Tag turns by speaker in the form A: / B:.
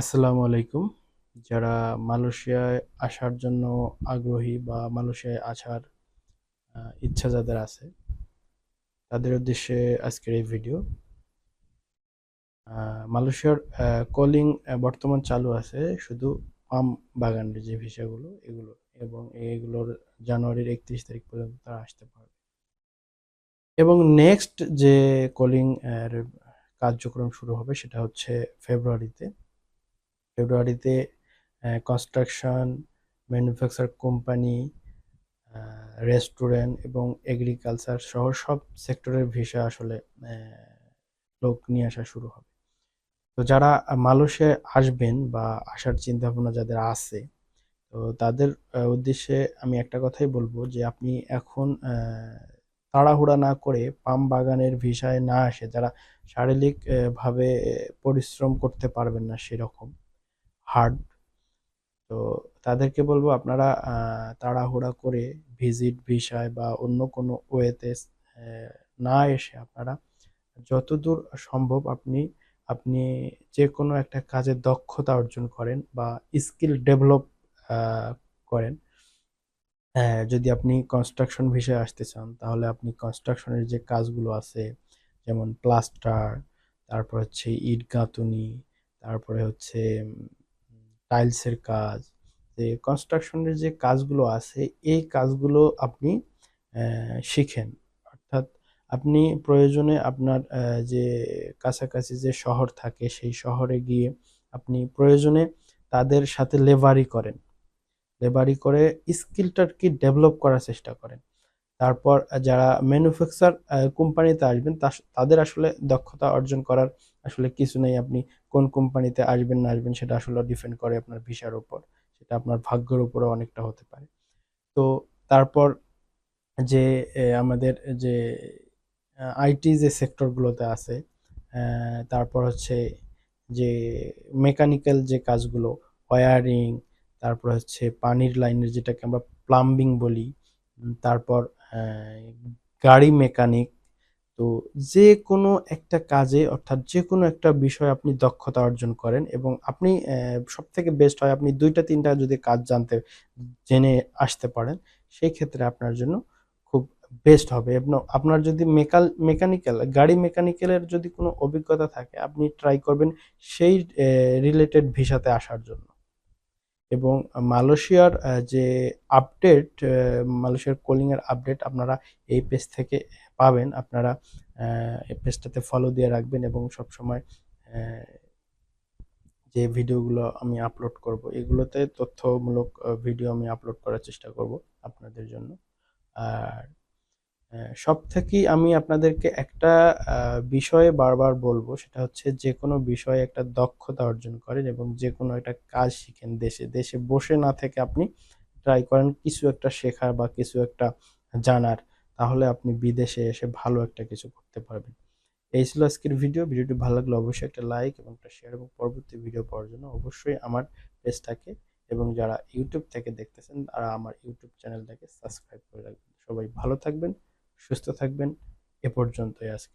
A: আসসালামু আলাইকুম। যারা মালয়েশিয়ায় আসার জন্য আগ্রহী বা মালয়েশিয়ায় আসার ইচ্ছা যাদের আছে, তাদের উদ্দেশ্যে আজকের এই ভিডিও। মালয়েশিয়ার কলিং বর্তমান চালু আছে শুধু পাম বাগানের যে ভিসাগুলো, এগুলো এবং এগুলোর জানুয়ারির একত্রিশ তারিখ পর্যন্ত তারা আসতে পারবে। এবং নেক্সট যে কলিং এর কার্যক্রম শুরু হবে সেটা হচ্ছে ফেব্রুয়ারিতে। ফেব্রুয়ারিতে কনস্ট্রাকশন ম্যানুফ্যাকচার কোম্পানি রেস্টুরেন্ট এবং এগ্রিকালচার সহ সব সেক্টরের ভিসা আসলে লোক নিয়ে আসা শুরু হবে। তো যারা মালয়েশিয়ায় আসবেন বা আসার চিন্তা ভাবনা যাদের আছে, তো তাদের উদ্দেশ্যে আমি একটা কথাই বলব যে আপনি এখন তাড়াহুড়া না করে পাম বাগানের ভিসায় না আসে যারা শারীরিকভাবে পরিশ্রম করতে পারবেন না সেরকম হার্ড তো তাদেরকে বলব আপনারা তাড়াহুড়া করে ভিজিট ভিসায় বা অন্য কোনো ওয়েতে না এসে আপনারা যতদূর সম্ভব আপনি আপনি যে কোনো একটা কাজে দক্ষতা অর্জন করেন বা স্কিল ডেভেলপ করেন। হ্যাঁ যদি আপনি কনস্ট্রাকশন ভিসায় আসতে চান, তাহলে আপনি কনস্ট্রাকশনের যে কাজগুলো আছে, যেমন প্লাস্টার তারপর হচ্ছে ইট গাঁথুনি, তারপরে হচ্ছে টাইলসের কাজ, যে কনস্ট্রাকশনের যে কাজগুলো আছে, এই কাজগুলো আপনি শিখেন। অর্থাৎ আপনি প্রয়োজনে আপনার যে কাছাকাছি যে শহর থাকে, সেই শহরে গিয়ে আপনি প্রয়োজনে তাদের সাথে লেবারি করেন। লেবারি করে স্কিলটার কি ডেভেলপ করার চেষ্টা করেন। তারপর যারা ম্যানুফ্যাকচার কোম্পানিতে আসবেন তাদের আসলে দক্ষতা অর্জন করার আসলে কিছু নেই। আপনি কোন কোম্পানিতে আসবেন, না আসবেন, সেটা আসলে ডিপেন্ড করে আপনার ভিসার উপর। সেটা আপনার ভাগ্যের উপরও অনেকটা হতে পারে। তো তারপর যে আমাদের যে আইটি যে সেক্টরগুলোতে আছে তারপর হচ্ছে যে, মেকানিক্যাল যে কাজগুলো, ওয়ারিং, তারপর হচ্ছে পানির লাইনের যেটাকে আমরা প্লাম্বিং বলি তারপর গাড়ি মেকানিক, তো যে কোনো একটা কাজে অর্থাৎ যে কোনো একটা বিষয়ে আপনি দক্ষতা অর্জন করেন এবং আপনি সব থেকে বেস্ট হয় আপনি দুইটা, তিনটা যদি কাজ জানতে, জেনে আসতে পারেন সেই ক্ষেত্রে আপনার জন্য খুব বেস্ট হবে। এবং আপনার যদি মেকাল, মেকানিক্যাল, গাড়ি মেকানিক্যালের যদি কোনো অভিজ্ঞতা থাকে, আপনি ট্রাই করবেন সেই রিলেটেড ভিসাতে আসার জন্য। এবং মালয়েশিয়ার যে আপডেট মালয়েশিয়ার কোলিং এর আপডেট আপনারা এই পেজ থেকে পাবেন। আপনারা এই পেজটাতে ফলো দিয়ে রাখবেন এবং সব সময় যে ভিডিওগুলো আমি আপলোড করব, এগুলোতে তথ্যমূলক ভিডিও আমি আপলোড করার চেষ্টা করব আপনাদের জন্য। আর সব থেকেই আমি আপনাদেরকে একটা বিষয়ে বারবার বলব, সেটা হচ্ছে যে কোনো বিষয়ে একটা দক্ষতা অর্জন করেন এবং যে কোনো একটা কাজ শিখেন দেশে। দেশে বসে না থেকে আপনি ট্রাই করেন কিছু একটা শেখার বা কিছু একটা জানার, তাহলে আপনি বিদেশে এসে ভালো একটা কিছু করতে পারবেন। এই ছিল আজকের ভিডিও ভিডিওটি ভালো লাগলে অবশ্যই একটা লাইক এবং একটা শেয়ার এবং পরবর্তী ভিডিও পাওয়ার জন্য অবশ্যই আমার পেজটাকে এবং যারা ইউটিউব থেকে দেখতেছেন, তারা আমার ইউটিউব চ্যানেলটাকে সাবস্ক্রাইব করে রাখবেন। সবাই ভালো থাকবেন। সুস্থ থাকবেন। এ পর্যন্তই আজকে।